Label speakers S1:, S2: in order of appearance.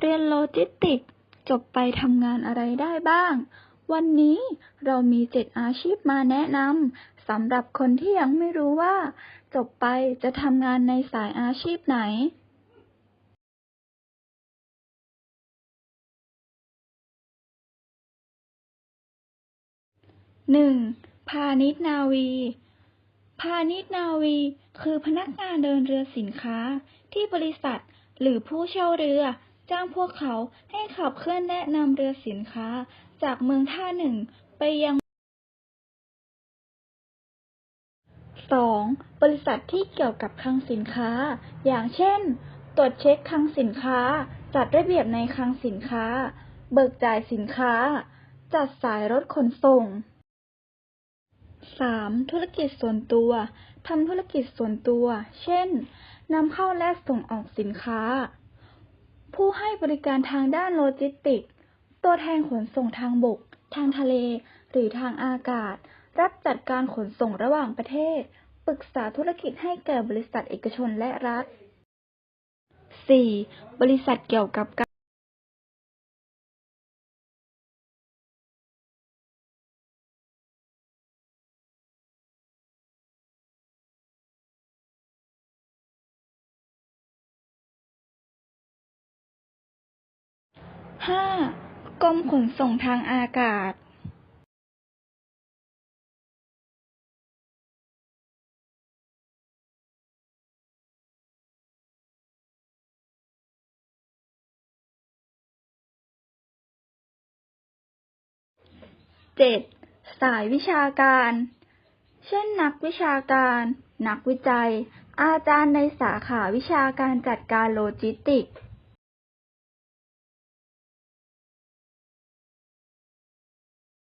S1: เรียนโลจิสติก จบไปทำงานอะไรได้บ้าง วันนี้เรามีเจ็ดอาชีพมาแนะนำสำหรับคนที่ยังไม่รู้ว่า จบไปจะทำงานในสายอาชีพไหนหนึ่งพาณิชนาวี พาณิชนาวี คือพนักงานเดินเรือสินค้า ที่บริษัทหรือผู้เช่าเรือ จ้างพวกเขาให้ขับเคลื่อนและนำเรือสินค้า จากเมืองท่าหนึ่งไปยังสองบริษัทที่เกี่ยวกับคลังสินค้า อย่างเช่น ตรวจเช็คคลังสินค้า จัดระเบียบในคลังสินค้า เบิกจ่ายสินค้า จัดสายรถขนส่งสามธุรกิจส่วนตัวทำธุรกิจส่วนตัว เช่นนำเข้าและส่งออกสินค้า ผู้ให้บริการทางด้านโลจิสติกส์ตัวแทนขนส่งทางบก ทางทะเล หรือทางอากาศ รับจัดการขนส่งระหว่างประเทศ ปรึกษาธุรกิจให้แก่บริษัทเอกชนและรัฐสี่บริษัทเกี่ยวกับ ห้ากรมขนส่งทางอากาศเจ็ดสายวิชาการ เช่นนักวิชาการ นักวิจัย อาจารย์ในสาขาวิชาการจัดการโลจิสติกส์